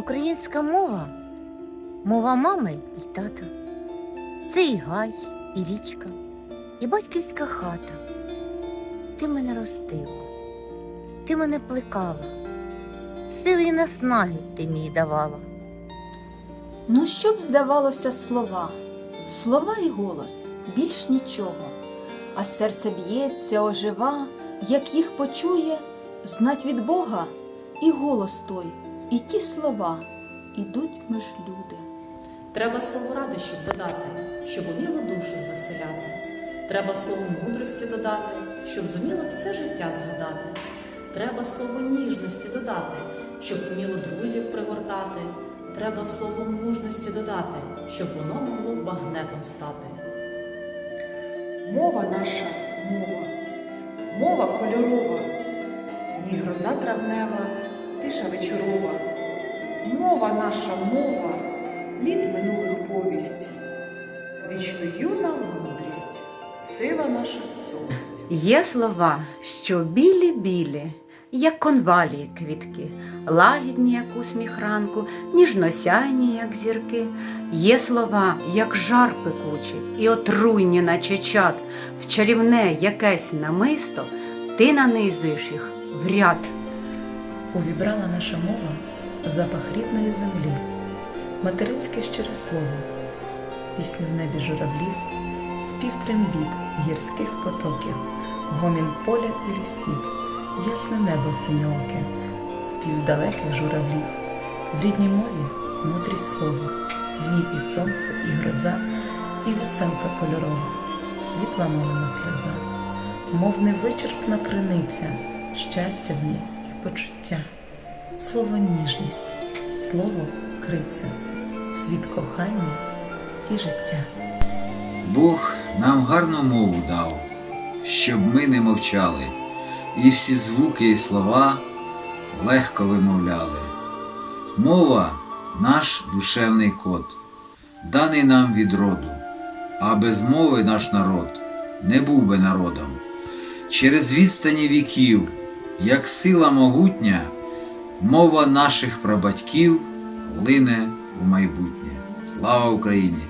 Українська мова мова мами і тата. Це і гай, і річка, і батьківська хата. Ти мене ростила, ти мене плекала, сили і наснаги ти мені давала. Ну, що б здавалося слова, слова і голос, більш нічого, а серце б'ється, ожива, як їх почує, знать від Бога, і голос той, і ті слова ідуть меж люди. Треба слово радощів додати, щоб уміло душу звеселяти. Треба слово мудрості додати, щоб зуміло все життя згадати. Треба слово ніжності додати, щоб уміло друзів пригортати. Треба слово мужності додати, щоб воно могло багнетом стати. Мова наша мова, мова кольорова, в ній гроза травнева, тиша вечорова. Мова наша мова, літ минулих повість, вічно юна мудрість, сила наша совість. Є слова, що білі-білі, як конвалії квітки, лагідні, як усміх ранку, ніжносяйні, як зірки. Є слова, як жар пекучий, і отруйні, наче чад, в чарівне якесь намисто, ти нанизуєш їх в ряд. Увібрала наша мова запах рідної землі, материнське щире слово, пісню в небі журавлів, спів трембіт гірських потоків, гомін поля і лісів, ясне небо синьоке, спів далеких журавлів, в рідній мові мудрість слово, в ній і сонце, і гроза, і веселка кольорова, світла мовна сльоза, мов невичерпна криниця, щастя в ній почуття. Слово ніжність, слово криця, світ кохання і життя. Бог нам гарну мову дав, щоб ми не мовчали, і всі звуки і слова легко вимовляли. Мова наш душевний код, даний нам від роду, а без мови наш народ не був би народом. Через відстані віків, як сила могутня, мова наших прабатьків лине у майбутнє. Слава Україні!